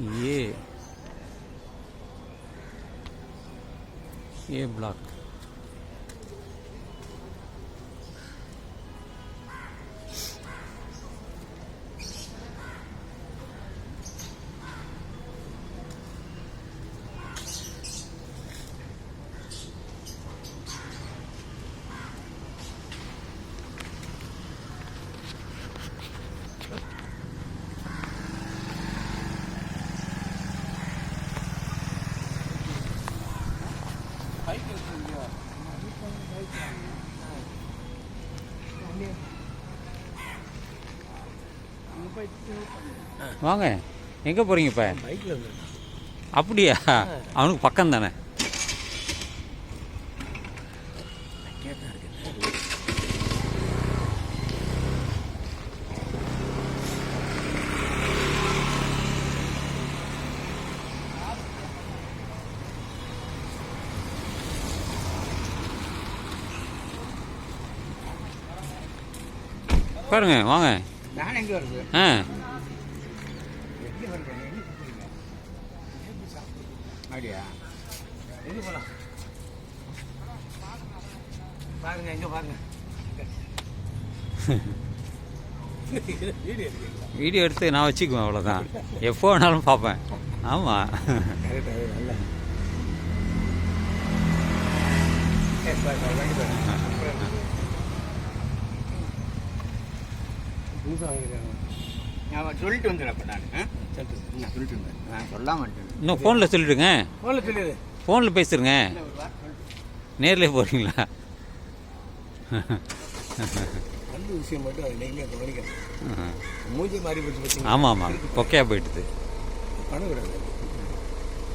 ये ये ब्लॉक வாங்க. எங்கே போகிறீங்க இப்போ? பைக்கில் அப்படியா அவனுக்கு பக்கம் தானே கேட்டேன் இருக்கேன் பாருங்க வாங்க நான் எங்கே வருது ஆ எப்படி வருது எங்கே சுற்றுறீங்க அப்படியா எங்கே போகலாம் பாருங்க வீடியோ எடுக்கிறீங்களா வீடியோ எடுத்து நான் வச்சுக்குவேன் அவ்வளோதான் எப்போ வேணாலும் பார்ப்பேன். ஆமாம் கரெக்டாக புதுசாக வாங்கிருக்காங்க நான் சொல்லிட்டு வந்துடுறேன் அப்போ நான்? சொல்லிட்டு நான் சொல்லிட்டு வந்தேன் நான் சொல்லாம வந்துட்டேன் இன்னும் ஃபோனில் சொல்லிடுங்க. ஃபோனில் சொல்லிடு. ஃபோனில் பேசுருங்க நேர்லேயே போகிறீங்களா நல்ல விஷயம் மட்டும் அது நீங்களே கவனிக்கணும். மூஞ்சி மாறி போச்சு ஆமாம் ஆமாம் பண்ணக்கூடாது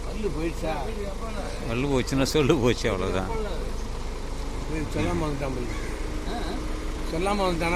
பல்லு போயிடுச்சா? வல்லு போச்சுன்னா சொல்லு போச்சு அவ்வளோதான் சொல்லாமல் வந்துட்டான் சொல்லாமல் வந்துட்டானா?